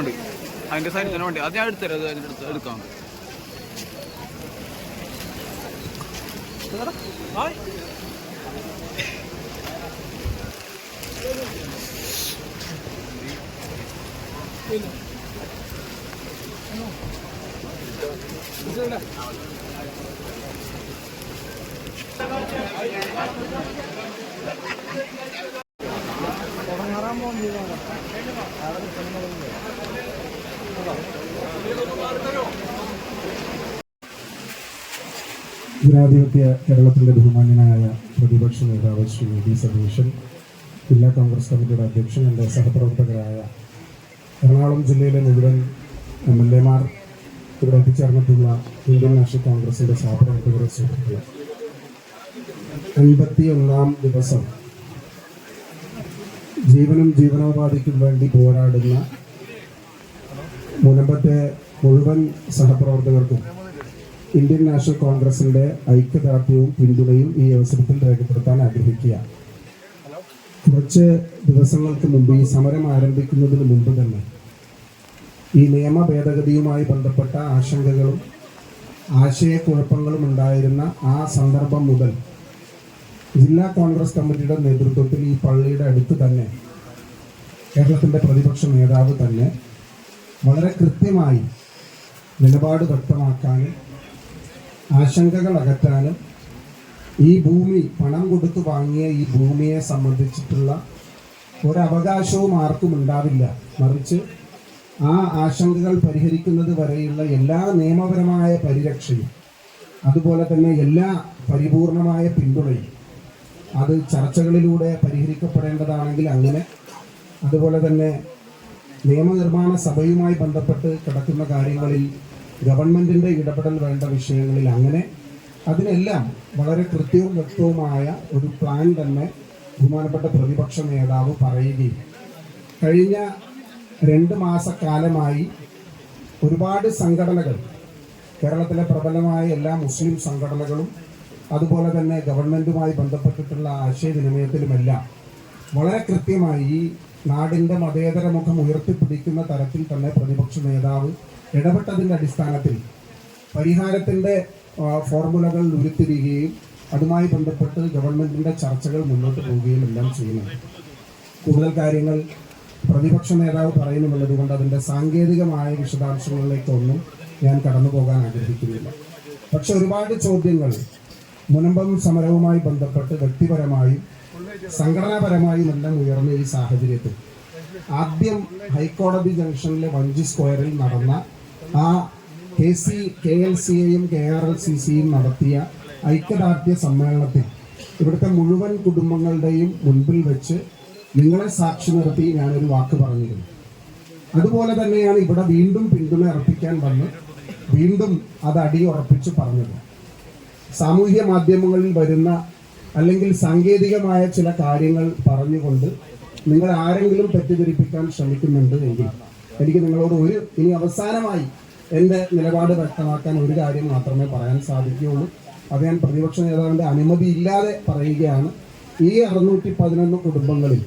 ഉണ്ട് അതിന്റെ സൈനത്തിന് വേണ്ടി അത് ഞാൻ എടുത്തരാം അത് അതിന്റെ അടുത്ത് എടുക്കാം. ജനാധിപത്യ കേരളത്തിന്റെ ബഹുമാന്യനായ പ്രതിപക്ഷ നേതാവ് ശ്രീ വി സതീശൻ ജില്ലാ കോൺഗ്രസ് കമ്മിറ്റിയുടെ അധ്യക്ഷൻ എന്റെ സഹപ്രവർത്തകരായ എറണാകുളം ജില്ലയിലെ മുഴുവൻ എം എൽ എമാർ ഇവിടെ എത്തിച്ചേർന്നിട്ടുള്ള ഇന്ത്യൻ നാഷണൽ കോൺഗ്രസിന്റെ സഹപ്രവർത്തകരെ സുഹൃത്തുക്കൾ അൻപത്തി ഒന്നാം ദിവസം ജീവനും ജീവനോപാധിക്കും വേണ്ടി പോരാടുന്ന മുനമ്പത്തെ മുഴുവൻ സഹപ്രവർത്തകർക്കും ഇന്ത്യൻ നാഷണൽ കോൺഗ്രസിന്റെ ഐക്യദാർഢ്യവും പിന്തുണയും ഈ അവസരത്തിൽ രേഖപ്പെടുത്താൻ ആഗ്രഹിക്കുക. കുറച്ച് ദിവസങ്ങൾക്ക് മുമ്പ് ഈ സമരം ആരംഭിക്കുന്നതിന് മുമ്പ് തന്നെ ഈ നിയമ ഭേദഗതിയുമായി ബന്ധപ്പെട്ട ആശങ്കകളും ആശയക്കുഴപ്പങ്ങളും ഉണ്ടായിരുന്ന ആ സന്ദർഭം മുതൽ ജില്ലാ കോൺഗ്രസ് കമ്മിറ്റിയുടെ നേതൃത്വത്തിൽ ഈ പള്ളിയുടെ അടുത്ത് തന്നെ കേരളത്തിന്റെ പ്രതിപക്ഷ നേതാവ് തന്നെ വളരെ കൃത്യമായി നിലപാട് വ്യക്തമാക്കാനും ആശങ്കകൾ അകറ്റാനും ഈ ഭൂമി പണം കൊടുത്തു വാങ്ങിയ ഈ ഭൂമിയെ സംബന്ധിച്ചിട്ടുള്ള ഒരവകാശവും ആർക്കും ഉണ്ടാവില്ല. മറിച്ച് ആ ആശങ്കകൾ പരിഹരിക്കുന്നത് വരെയുള്ള എല്ലാ നിയമപരമായ പരിരക്ഷയും അതുപോലെ തന്നെ എല്ലാ പരിപൂർണമായ പിന്തുണയും അത് ചർച്ചകളിലൂടെ പരിഹരിക്കപ്പെടേണ്ടതാണെങ്കിൽ അങ്ങനെ. അതുപോലെ തന്നെ നിയമനിർമ്മാണ സഭയുമായി ബന്ധപ്പെട്ട് കിടക്കുന്ന കാര്യങ്ങളിൽ ഗവൺമെന്റിന്റെ ഇടപെടൽ വേണ്ട വിഷയങ്ങളിൽ അങ്ങനെ. അതിനെല്ലാം വളരെ കൃത്യവും വ്യക്തവുമായ ഒരു പ്ലാൻ തന്നെ ബഹുമാനപ്പെട്ട പ്രതിപക്ഷ നേതാവ് പറയുകയും. കഴിഞ്ഞ രണ്ട് മാസക്കാലമായി ഒരുപാട് സംഘടനകൾ കേരളത്തിലെ പ്രബലമായ എല്ലാ മുസ്ലിം സംഘടനകളും അതുപോലെ തന്നെ ഗവൺമെന്റുമായി ബന്ധപ്പെട്ടിട്ടുള്ള ആശയവിനിമയത്തിലുമെല്ലാം വളരെ കൃത്യമായി നാടിന്റെ മതേതര മുഖം ഉയർത്തിപ്പിടിക്കുന്ന തരത്തിൽ തന്നെ പ്രതിപക്ഷ നേതാവ് ഇടപെട്ടതിന്റെ അടിസ്ഥാനത്തിൽ പരിഹാരത്തിന്റെ ഫോർമുലകൾ ഉരുത്തിരിയുകയും അതുമായി ബന്ധപ്പെട്ട് ഗവൺമെന്റിന്റെ ചർച്ചകൾ മുന്നോട്ട് പോവുകയും എല്ലാം ചെയ്യുന്നു കൂടുതൽ കാര്യങ്ങൾ പ്രതിപക്ഷ നേതാവ് പറയുന്നുള്ളത് കൊണ്ട് അതിന്റെ സാങ്കേതികമായ വിശദാംശങ്ങളിലേക്കൊന്നും ഞാൻ കടന്നു പോകാൻ ആഗ്രഹിക്കുന്നില്ല. പക്ഷെ ഒരുപാട് ചോദ്യങ്ങൾ മുനമ്പം സമരവുമായി ബന്ധപ്പെട്ട് വ്യക്തിപരമായും സംഘടനാപരമായും എല്ലാം ഉയർന്ന ഈ സാഹചര്യത്തിൽ. ആദ്യം ഹൈക്കോടതി ജംഗ്ഷനിലെ വഞ്ചി സ്ക്വയറിൽ നടന്ന ആ കെ സി കെ എൽ സിയെയും കെ ആർ എൽ സി സിയും നടത്തിയ ഐക്യദാർഢ്യ സമ്മേളനത്തിൽ ഇവിടുത്തെ മുഴുവൻ കുടുംബങ്ങളുടെയും മുൻപിൽ വെച്ച് നിങ്ങളെ സാക്ഷി നിർത്തി ഞാനൊരു വാക്ക് പറഞ്ഞിരുന്നു. അതുപോലെ തന്നെയാണ് ഇവിടെ വീണ്ടും പിന്തുണ അർപ്പിക്കാൻ വന്ന് വീണ്ടും അത് അടിയുറപ്പിച്ച് പറഞ്ഞത്. സാമൂഹ്യ മാധ്യമങ്ങളിൽ വരുന്ന അല്ലെങ്കിൽ സാങ്കേതികമായ ചില കാര്യങ്ങൾ പറഞ്ഞുകൊണ്ട് നിങ്ങൾ ആരെങ്കിലും തെറ്റിദ്ധരിപ്പിക്കാൻ ശ്രമിക്കുന്നുണ്ട് എങ്കിൽ എനിക്ക് നിങ്ങളോട് ഒരു ഇനി അവസാനമായി എന്റെ നിലപാട് വ്യക്തമാക്കാൻ ഒരു കാര്യം മാത്രമേ പറയാൻ സാധിക്കുകയുള്ളൂ. അത് ഞാൻ പ്രതിപക്ഷ നേതാവിന്റെ അനുമതി ഇല്ലാതെ പറയുകയാണ്. ഈ അറുന്നൂറ്റി പതിനൊന്ന് കുടുംബങ്ങളിൽ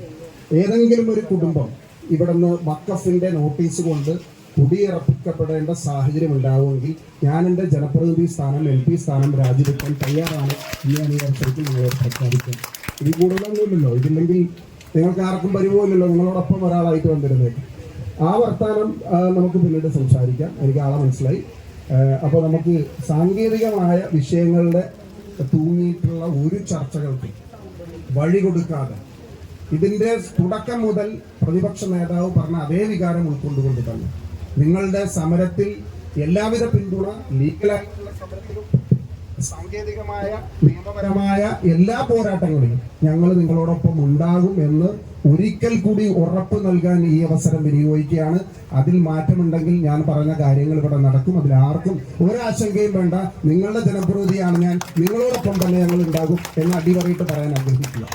ഏതെങ്കിലും ഒരു കുടുംബം ഇവിടുന്ന് വക്കഫിന്റെ നോട്ടീസ് കൊണ്ട് കുടിയിറപ്പിക്കപ്പെടേണ്ട സാഹചര്യം ഉണ്ടാവുമെങ്കിൽ ഞാൻ എന്റെ ജനപ്രതിനിധി സ്ഥാനം എം പി സ്ഥാനം രാജിവെക്കാൻ തയ്യാറാണ് ഈ അവസരത്തിൽ നിങ്ങളോട് പ്രഖ്യാപിക്കാം ഇത് കൂടുതലൊന്നുമില്ലല്ലോ ഇതില്ലെങ്കിൽ നിങ്ങൾക്ക് ആർക്കും പരിപോലല്ലോ നിങ്ങളോടൊപ്പം ഒരാളായിട്ട് വന്നിരുന്നേക്കും ആ വർത്താനം നമുക്ക് പിന്നീട് സംസാരിക്കാം. എനിക്ക് ആളെ മനസ്സിലായി. അപ്പോൾ നമുക്ക് സാങ്കേതികമായ വിഷയങ്ങളുടെ തൂങ്ങിയിട്ടുള്ള ഒരു ചർച്ചകൾക്ക് വഴി കൊടുക്കാതെ ഇതിന്റെ തുടക്കം മുതൽ പ്രതിപക്ഷ നേതാവ് പറഞ്ഞ അതേ വികാരം ഉൾക്കൊണ്ടുകൊണ്ട് തന്നെ നിങ്ങളുടെ സമരത്തിൽ എല്ലാവിധ പിന്തുണ ലീഗലായിട്ടുള്ള സമരത്തിലും സാങ്കേതികമായ നിയമപരമായ എല്ലാ പോരാട്ടങ്ങളിലും ഞങ്ങൾ നിങ്ങളോടൊപ്പം ഉണ്ടാകും എന്ന് ഒരിക്കൽ കൂടി ഉറപ്പ് നൽകാൻ ഈ അവസരം വിനിയോഗിക്കുകയാണ്. അതിൽ മാറ്റമുണ്ടെങ്കിൽ ഞാൻ പറഞ്ഞ കാര്യങ്ങൾ ഇവിടെ നടക്കും. അതിൽ ആർക്കും ഒരാശങ്കയും വേണ്ട. നിങ്ങളുടെ ജനപ്രതിനിധിയാണ് ഞാൻ. നിങ്ങളോടൊപ്പം തന്നെ ഞങ്ങൾ ഉണ്ടാകും എന്ന് അടിവറിയിട്ട് പറയാൻ ആഗ്രഹിക്കുക